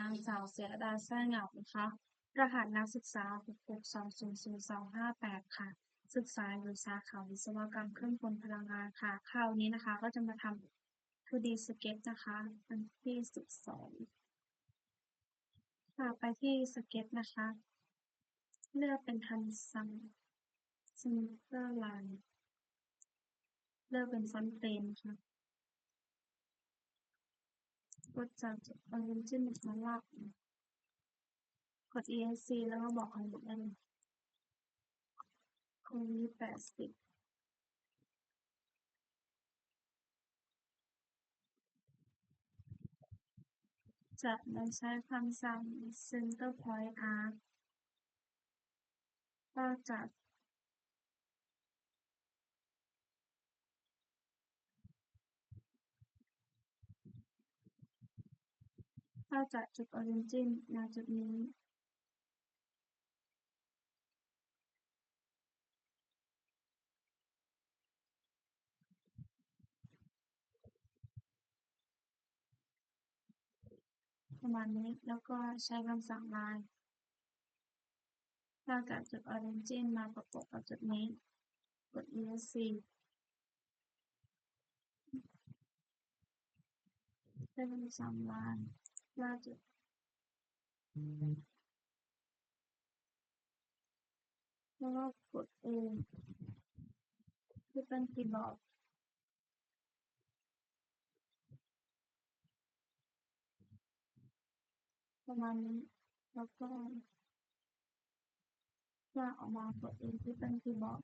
นางสาวเสียดา แซ่เหงา นะคะ รหัสนักศึกษา 662000258ค่ะ ศึกษาอยู่สาขาวิศวกรรมเครื่องกลพลังงานค่ะ คราวนี้นะคะ ก็จะมาทำ 2D Sketch นะคะอันที่ 12 ค่ะ ไปที่ Sketch นะคะ เลือกเป็นทันซัม Center Line เลือกเป็น Front Plane ค่ะ กดจากจุด Origin มาลากกด ESC แล้วก็บอกความหมดได้เลยตรงนี้80จะไม่ใช้คำสั่ง Center Point Arc ก็จะ ก็จากจุด Origin มาจุดนี้ประมาณนี้แล้วก็ใช้คำสั่ง line ก็จากจุด Origin มาประกบกับจุดนี้ กด ESC ใช้คำสั่ง line ลากจุดแล้วก็กด A ที่เป็นคีย์บอร์ดประมาณนี้แล้วก็ลากออกมากด A ที่เป็นคีย์บอร์ด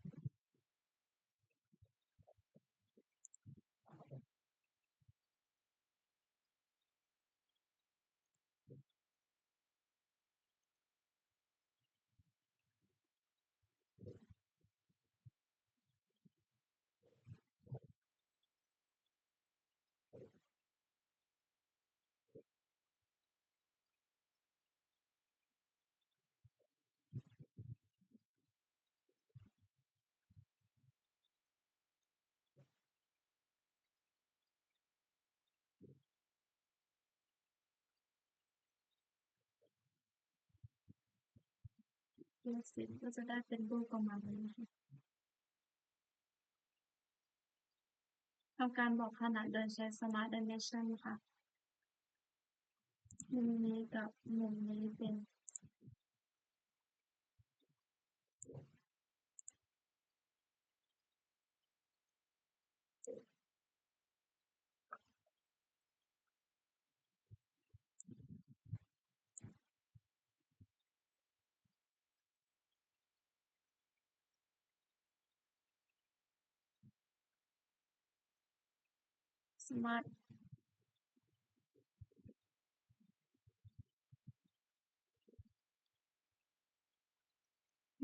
เลือกเสร็จก็จะได้เป็นรูปประมาณนี้นะคะทำการบอกขนาดโดยใช้ Smart Dimension ค่ะมุมนี้กับมุมนี้เป็น Smart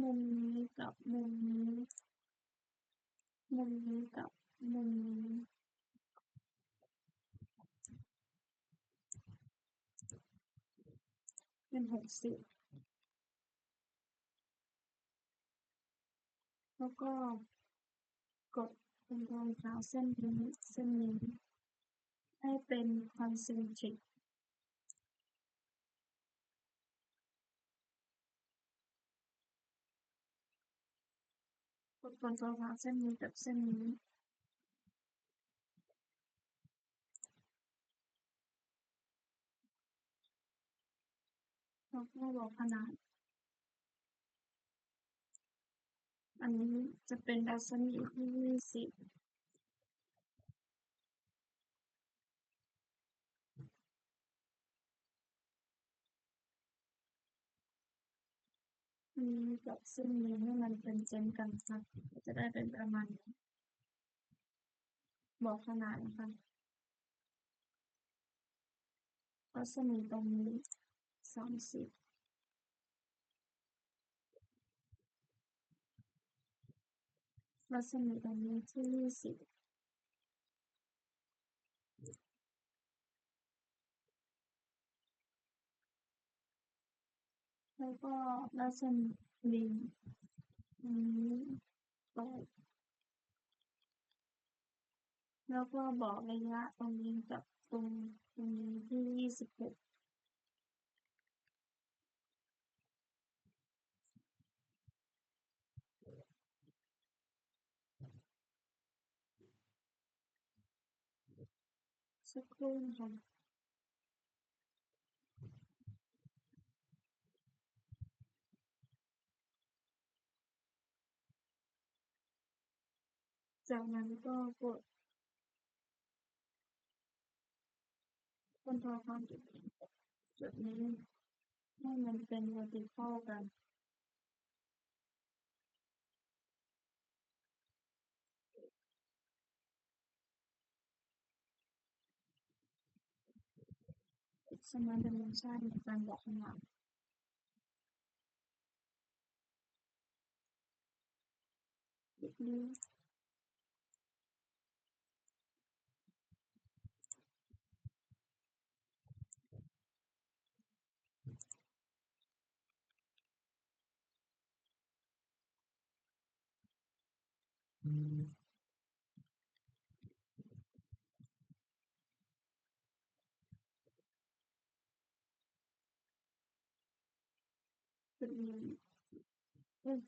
มุมนี้กับมุมนี้ มุมนี้กับมุมนี้ เป็น60แล้วก็กดตรงรอยเท้าเส้นนี้เส้นนี้ ให้เป็น concentric กดตรงรอยเท้าเส้นนี้กับเส้นนี้แล้วก็บอกขนาด อันนี้จะเป็นรัศมีที่20 นี้กับเส้นนี้ให้มันเป็นเจนกันค่ะก็จะได้เป็นประมาณนี้บอกขนาดนะคะรัศมีตรงนี้30รัศมีตรงนี้ที่20 แล้วก็รัศมีนี้เปิดแล้วก็บอกระยะตรงนี้กับตรงตรงนี้ที่ยี่สิบหกสักครู่ค่ะ จากนั้นก็กด control ความจุดจุดนี้ให้มันเป็น vertical กัน Examine dimension ในการบอกขนาดจุด นี้จุดนี้เอ้ย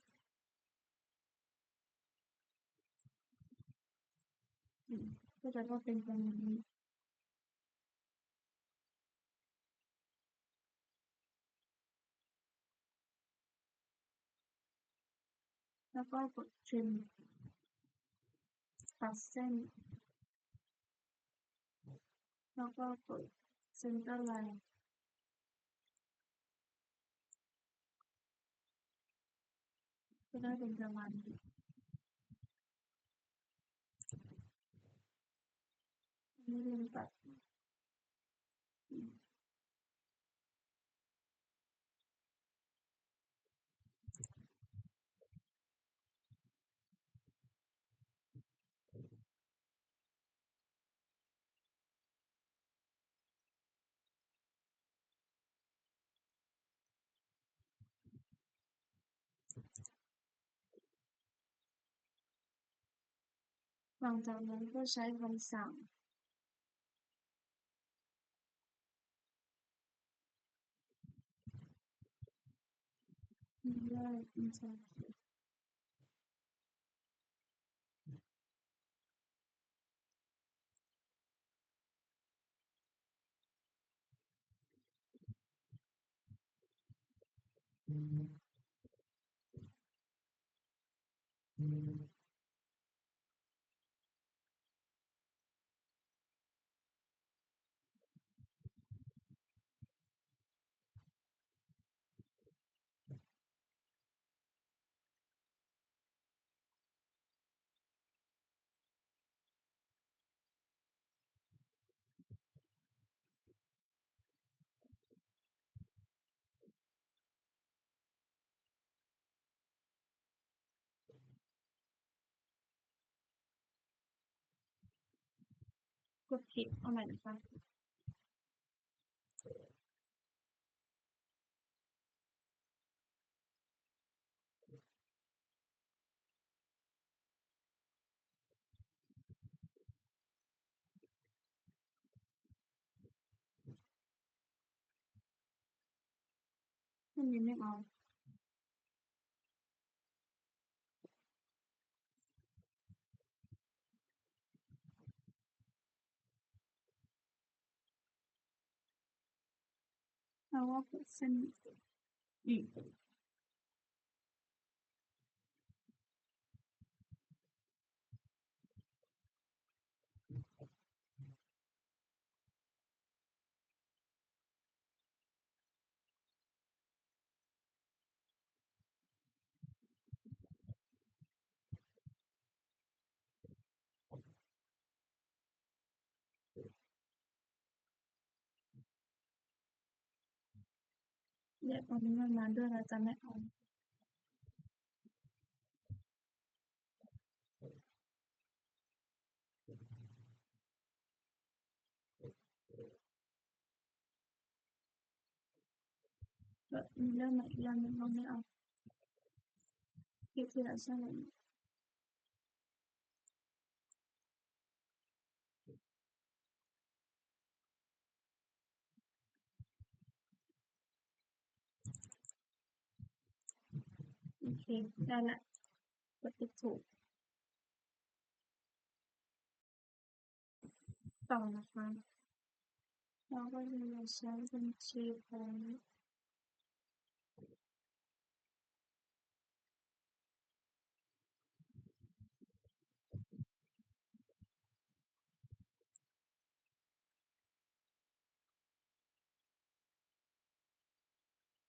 อืมก็จะว่าเป็นประมาณนี้แล้วก็กด trim ตั ดเส้นแล้วก็กด center line ก็ได้เป็นประมาณนี้อันนี้ลืมตัดอืม หลังจากนั้นก็ใช้ กดผิดเอาใหม่นะคะมันยังไม่เอา เราว่ากดเส้นอีกเรียกตรงนี้มันมาด้วยเราจะไม่เอาแบบมีเรื่องใหม่อีกเรื่องหนึ่งเราไม่เอาคลิปที่เราใช่ไหม โอเคได้ละกดติดถูกต่อนะคะเราก็จะใช้บัญชีของ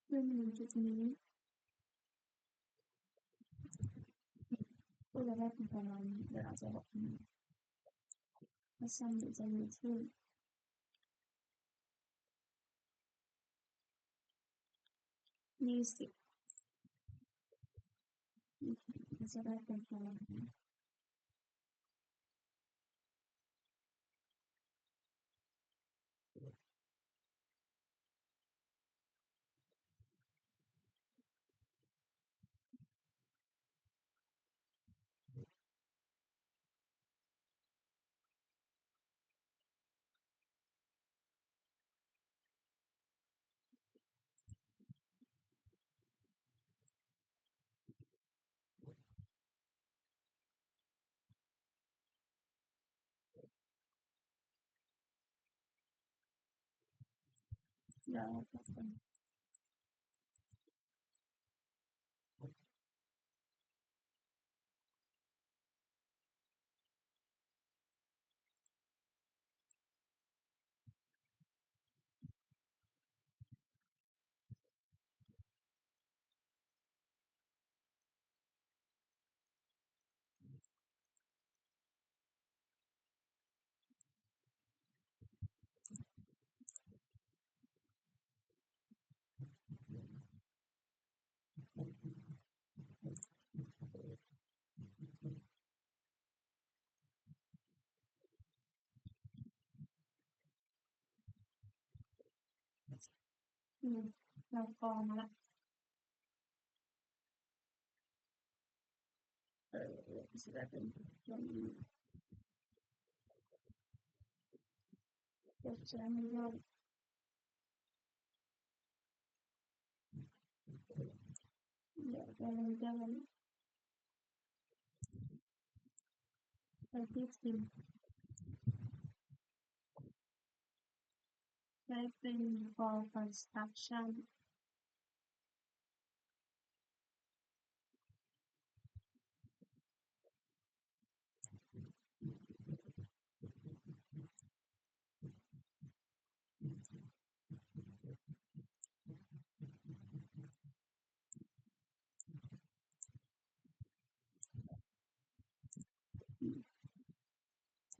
ขึ้นจุดนี้ก็จะได้เป็นประมาณนี้เราจะบอกนี้ ถ้าซ้ำเดี๋ยวจะมีที่ยี่สิบก็จะได้ เป็นประมาณนี้เดี๋ยวเราจะเป็น อืมเรากรองมาละเออจะได้เป็นตรงนี้จะใช้ไม่ได้เดี๋ยวจะลงจะลงไปที่พิม พ์ใช้เป็น for construction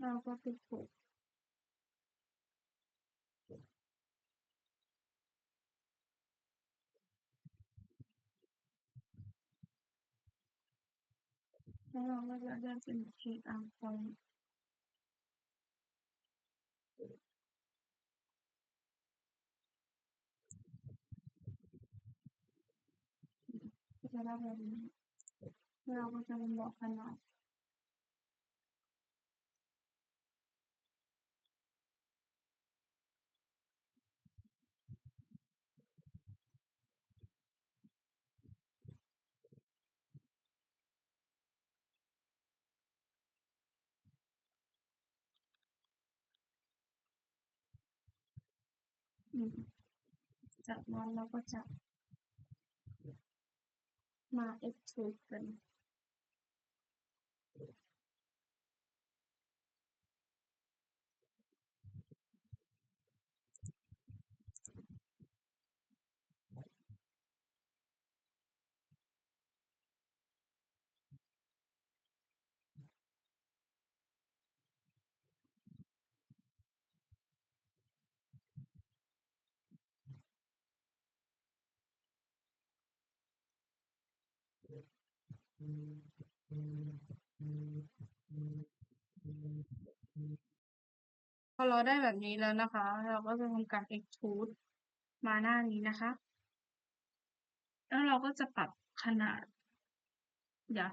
เรา ก็ไปถูกแล้วเราก็จะได้เป็น QR code ก็ จะได้แบบนี้แล้วเราก็จะมาบอกขนาดอืมจากนั้นเราก็จะมา extrude กัน พอเราได้แบบนี้แล้วนะคะ เราก็จะทำการ extrude มาหน้านี้นะคะ แล้วเราก็จะปรับขนาด เดี๋ยว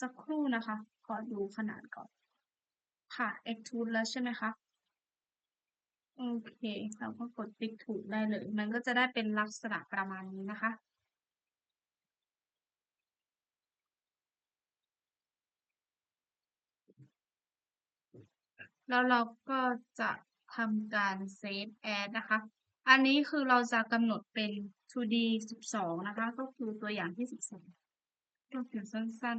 สักครู่นะคะ ขอดูขนาดก่อน ค่ะ extrude แล้วใช่ไหมคะโอเค เราก็กดติ๊กถูกได้เลย มันก็จะได้เป็นลักษณะประมาณนี้นะคะ แล้วเราก็จะทำการ save as นะคะ อันนี้คือเราจะกำหนดเป็น 2D 12 นะคะ ก็คือตัวอย่างที่ 12ก็คือสั้น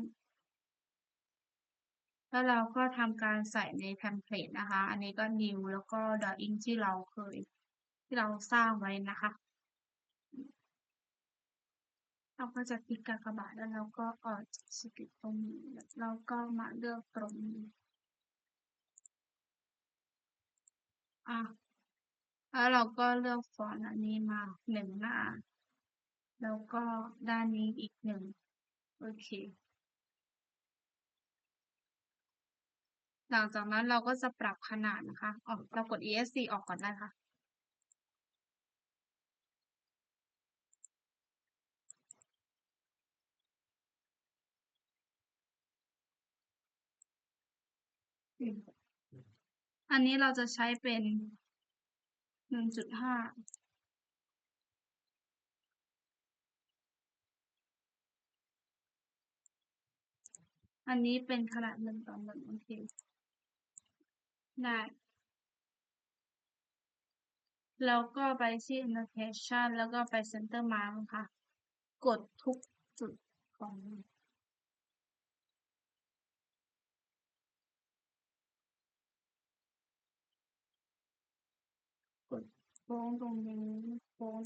ๆ แล้วเราก็ทำการใส่ในเทมเพลตนะคะ อันนี้ก็ new แล้วก็ drawing ที่เราเคย ที่เราสร้างไว้นะคะ เราก็จะคลิกกากบาทแล้วเราก็ออกจากสกิปตรงนี้ แล้วก็มาเลือกตรงนี้ อะ แล้วเราก็เลือกฟอนต์อันนี้มาหนึ่งหน้า แล้วก็ด้านนี้อีกหนึ่ง โอเค หลังจากนั้นเราก็จะปรับขนาดนะคะออกเรากด ESC ออกก่อนได้ค่ะอั อันนี้เราจะใช้เป็นหนึ่งจุดห้าอันนี้เป็นขนาดหนึ่งต่อหนึ่งโอเคได้แล้วก็ไปที่ annotation แล้วก็ไป center mark นะคะกดทุกจุดของก ดโค้งตรงนี้โค้ง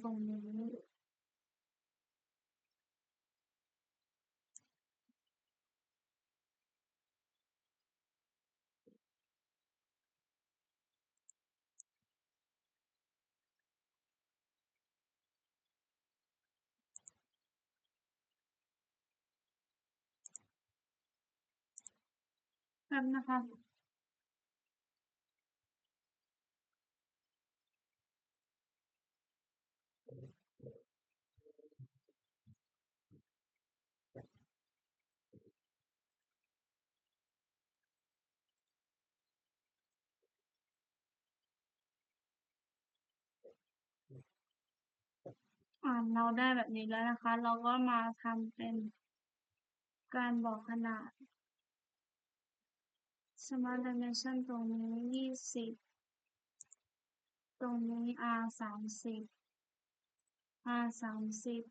อ่าเราได้แบบนี้แล้วนะคะ เราก็มาทำเป็นการบอกขนาด Smart Dimension ตรงนี้ยี่สิบตรงนี้ R สามสิบ R สามสิบ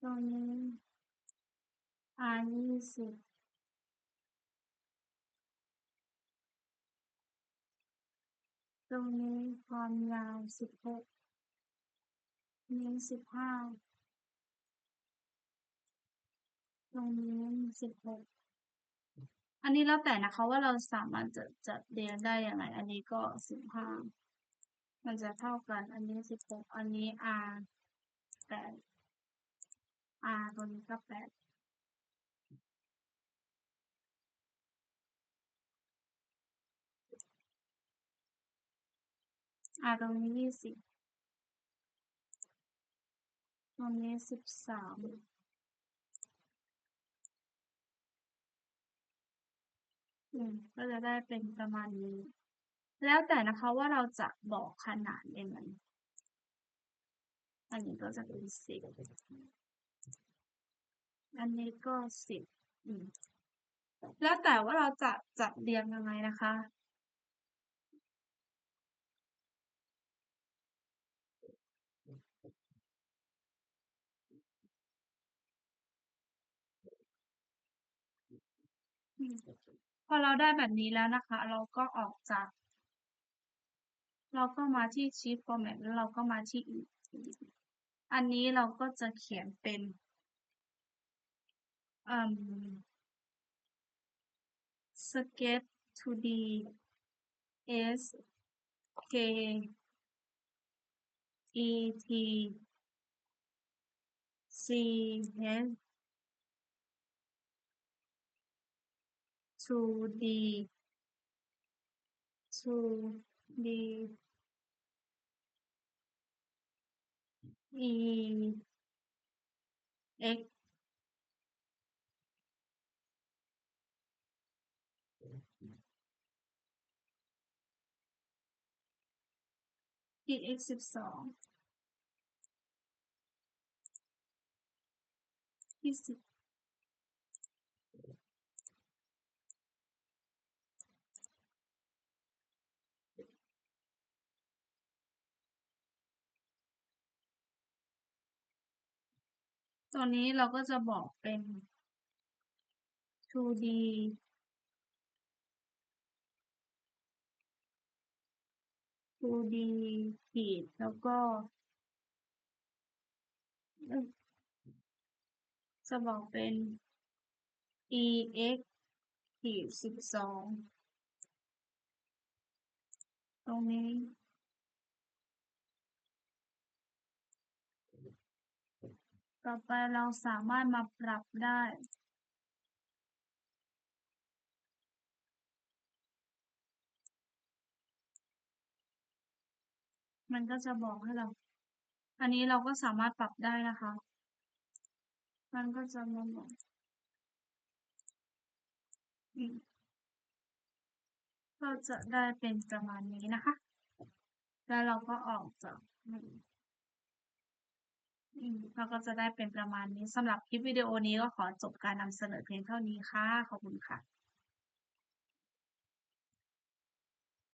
ตรงนี้ R ยี่สิบตรงนี้ความยาวสิบหก นี้สิบห้าตรงนี้สิบหกอันนี้แล้วแต่นะคะว่าเราสามารถจะจัดเรียงได้อยังไงอันนี้ก็สิบห้ามันจะเท่ากัน อันนี้สิบหกอันนี้ R แปด R ตัวนี้ก็แปด R ตรงนี้ยี่สิบ ตรงนี้สิบสามอืมก็จะได้เป็นประมาณนี้ แล้วแต่นะคะว่าเราจะบอกขนาดยังไงอันนี้ก็จะเป็นสิบอันนี้ก็สิบอืมแล้วแต่ว่าเราจะจัดเรียงยังไงนะคะ พอเราได้แบบนี้แล้วนะคะ เราก็ออกจาก เราก็มาที่ Shift Format แล้วเราก็มาที่ e อันนี้เราก็จะเขียนเป็นเอ่อ Sketch 2D S K E T C H 2D 2D E X อีก x สิบสองยี่สิบ ตัวนี้เราก็จะบอกเป็น 2D 2D ขีดแล้วก็จะบอกเป็น ex ขีดสิบสองตรงนี้ ต่อไปเราสามารถมาปรับได้มันก็จะบอกให้เรา อันนี้เราก็สามารถปรับได้นะคะ มันก็จะมาบอกอก็จะได้เป็นประมาณนี้นะคะ แล้วเราก็ออกจาก เราก็จะได้เป็นประมาณนี้สำหรับคลิปวิดีโอนี้ก็ขอจบการนำเสนอเพียงเท่านี้ค่ะ ขอบคุณค่ะ